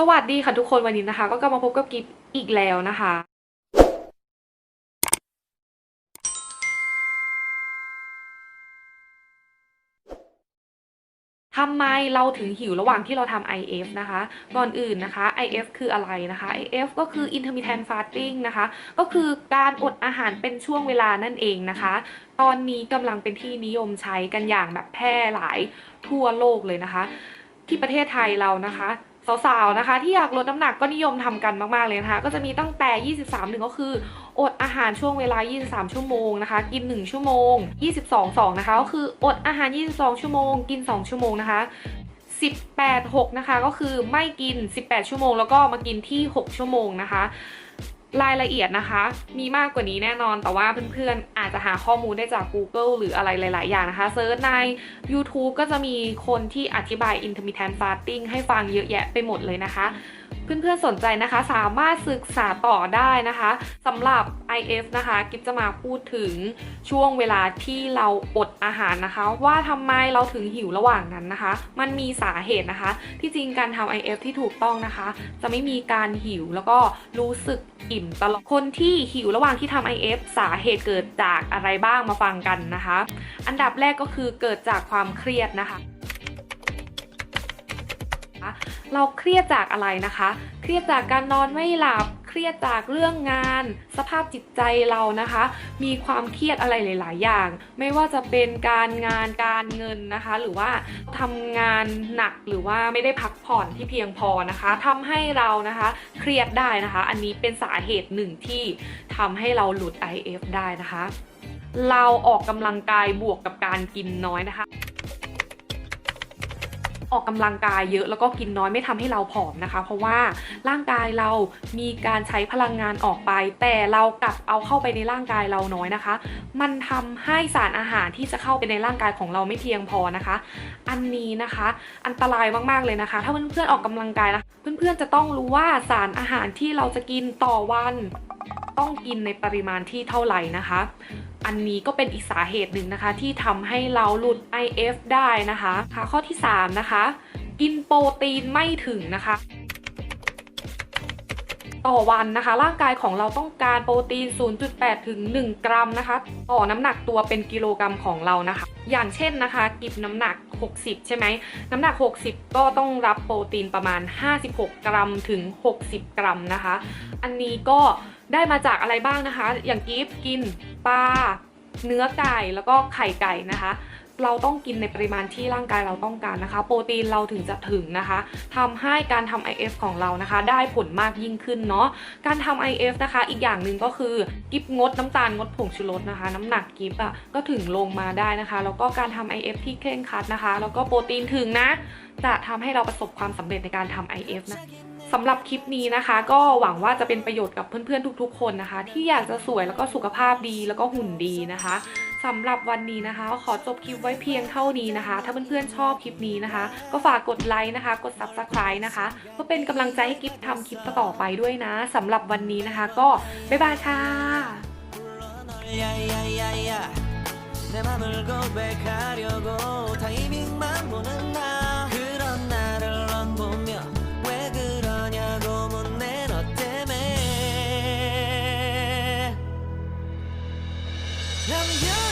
สวัสดีค่ะทุกคนวันนี้นะคะ ก็กลับมาพบกับกิฟอีกแล้วนะคะ ทำไมเราถึงหิวระหว่างที่เราทำ IF นะคะ ก่อนอื่นนะคะ IF คืออะไรนะคะ IF ก็คือ intermittent fasting นะคะ ก็คือการอดอาหารเป็นช่วงเวลานั่นเองนะคะ ตอนนี้กำลังเป็นที่นิยมใช้กันอย่างแบบแพร่หลายทั่วโลกเลยนะคะ ที่ประเทศไทยเรานะคะ สาวๆนะคะ ที่อยากลดน้ำหนักก็นิยมทำกันมากๆเลยนะคะ ก็จะมีตั้งแต่ 23หนึ่งก็คืออดอาหารช่วงเวลา 23 ชั่วโมงนะคะ กิน 1 ชั่วโมง 22 2 นะคะ ก็คืออดอาหาร 22 ชั่วโมง กิน 2 ชั่วโมงนะคะ18 6 นะคะ ก็คือไม่กิน 18 ชั่วโมง แล้วก็มากินที่ 6 ชั่วโมงนะคะ รายละเอียดนะคะ มีมากกว่านี้แน่นอน แต่ว่าเพื่อนๆ อาจจะหาข้อมูลได้จาก Google หรืออะไรหลาย ๆ อย่างนะคะเซิร์ชใน YouTube ก็จะมีคนที่อธิบาย intermittent fasting ให้ฟังเยอะแยะไปหมดเลยนะคะ เพื่อนๆสนใจนะคะสามารถศึกษาต่อได้นะคะสำหรับ IF นะคะกิฟจะมาพูดถึงช่วงเวลาที่เราอดอาหารนะคะ ว่าทำไมเราถึงหิวระหว่างนั้นนะคะ มันมีสาเหตุนะคะ ที่จริงการทำ IF ที่ถูกต้องนะคะ จะไม่มีการหิวแล้วก็รู้สึกอิ่มตลอดคนที่หิวระหว่างที่ทำ IF สาเหตุเกิดจากอะไรบ้างมาฟังกันนะคะ อันดับแรกก็คือเกิดจากความเครียดนะคะ เราเครียดจากอะไรนะคะ เครียดจากการนอนไม่หลับ เครียดจากเรื่องงาน สภาพจิตใจเรานะคะ มีความเครียดอะไรหลาย ๆ อย่าง ไม่ว่าจะเป็นการงานการเงินนะคะ หรือว่าทำงานหนักหรือว่าไม่ได้พักผ่อนที่เพียงพอนะคะทำให้เรานะคะ เครียดได้นะคะ อันนี้เป็นสาเหตุหนึ่งที่ทำให้เราหลุด IF ได้นะคะ เราออกกำลังกายบวกกับการกินน้อยนะคะ ออกกำลังกายเยอะแล้วก็กินน้อยไม่ทำให้เราผอมนะคะ เพราะว่าร่างกายเรามีการใช้พลังงานออกไป แต่เรากลับเอาเข้าไปในร่างกายเราน้อยนะคะ มันทำให้สารอาหารที่จะเข้าไปในร่างกายของเราไม่เพียงพอนะคะ อันนี้นะคะอันตรายมากๆเลยนะคะ ถ้าเพื่อนๆออกกำลังกายนะเพื่อนๆจะต้องรู้ว่าสารอาหารที่เราจะกินต่อวัน ต้องกินในปริมาณที่เท่าไหร่นะคะ อันนี้ก็เป็นอีกสาเหตุหนึ่งนะคะ ที่ทำให้เราหลุด IF ได้นะคะค่ะข้อที่ 3 นะคะ กินโปรตีนไม่ถึงนะคะ ต่อวันนะคะ ร่างกายของเราต้องการโปรตีน 0.8 ถึง 1 กรัมนะคะ ต่อน้ำหนักตัวเป็นกิโลกรัมของเรานะคะ อย่างเช่นนะคะ กิบน้ำหนัก 60 ใช่ไหม น้ำหนัก 60 ก็ต้องรับโปรตีนประมาณ 56 กรัมถึง 60 กรัมนะคะ อันนี้ก็ได้มาจากอะไรบ้างนะคะ อย่างกิฟกินปลาเนื้อไก่แล้วก็ไข่ไก่นะคะ เราต้องกินในปริมาณที่ร่างกายเราต้องการนะคะ โปรตีนเราถึงจะถึงนะคะทำให้การทำ IF ของเรานะคะ ได้ผลมากยิ่งขึ้นเนาะการทำ IF นะคะ อีกอย่างหนึ่งก็คือกิฟงดน้ำตาลงดผงชูรสนะคะ น้ำหนักกิฟอะก็ถึงลงมาได้นะคะ แล้วก็การทำ IF ที่เคร่งครัดนะคะ แล้วก็โปรตีนถึงนะ จะทำให้เราประสบความสำเร็จในการทำ IF นะสำหรับคลิปนี้นะคะ ก็หวังว่าจะเป็นประโยชน์กับเพื่อนๆทุกๆ คนนะคะ ที่อยากจะสวยแล้วก็สุขภาพดีแล้วก็หุ่นดีนะคะ สำหรับวันนี้นะคะ ขอจบคลิปไว้เพียงเท่านี้นะคะ ถ้าเพื่อนๆชอบคลิปนี้นะคะ ก็ฝากกดไลค์นะคะ กด subscribe นะคะเพื่อเป็นกำลังใจให้กิฟทำคลิปต่อไปด้วยนะสำหรับวันนี้นะคะ ก็บ๊ายบายค่ะ 내 맘을 고백하려고 타이밍만 보는 나 그런 나를 안보며 왜 그러냐고 묻네 너 때문에 I'm